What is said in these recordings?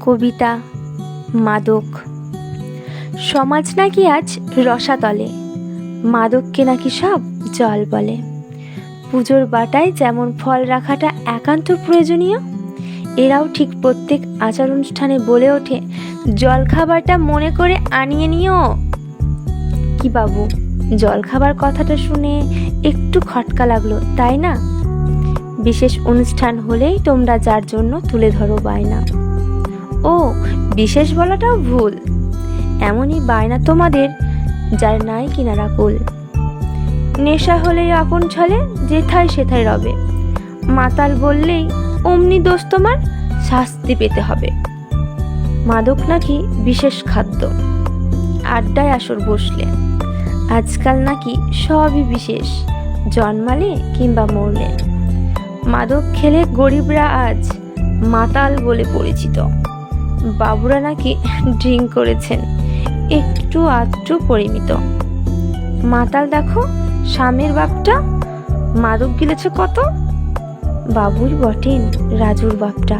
কবিতা, মাদক। সমাজ নাকি আজ রসাতলে, মাদককে নাকি সব জল বলে। পুজোর বাটায় যেমন ফল রাখাটা একান্ত প্রয়োজনীয়, এরাও ঠিক প্রত্যেক আচার অনুষ্ঠানে বলে ওঠে জলখাবারটা মনে করে আনিয়ে নিও। কি বাবু জলখাবার কথাটা শুনে একটু খটকা লাগল, তাই না? বিশেষ অনুষ্ঠান হলেই তোমরা যার জন্য তুলে ধরো বায়না। ও, বিশেষ বলাটাও ভুল। এমনই বায়না তোমাদের, যার নাই কিনারা কুল। নেশা হলেই আপন ছলে, যেথায় সেথায় রবে। মাতাল বললেই অমনি দোষ তোমার শাস্তি পেতে হবে। মাদক নাকি বিশেষ খাদ্য। আড্ডায় আসর বসলে। আজকাল নাকি সবই বিশেষ, জন্মালে কিংবা মরলে। মাদক খেলে গরিবরা আজ মাতাল বলে পরিচিত। বাবুরা নাকি ড্রিঙ্ক করেছেন। একটু আধটু পরিমিত। মাতাল দেখো, স্বামীর বাপটা মাদক গিলেছে কত? বাবুর বটেন রাজুর বাপটা।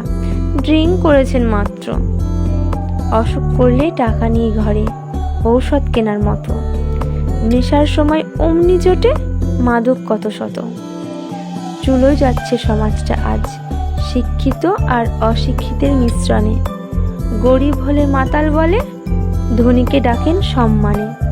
ড্রিঙ্ক করেছেন মাত্র। অসুখ করলে টাকা নিয়ে ঘরে, ঔষধ কেনার মতো। নেশার সময় অমনি জোটে মাদক কত শত। চুলোয় যাচ্ছে সমাজটা আজ, শিক্ষিত আর অশিক্ষিতের মিশ্রণে। গরিব হলে মাতাল বলে ধনীকে ডাকেন সম্মানে।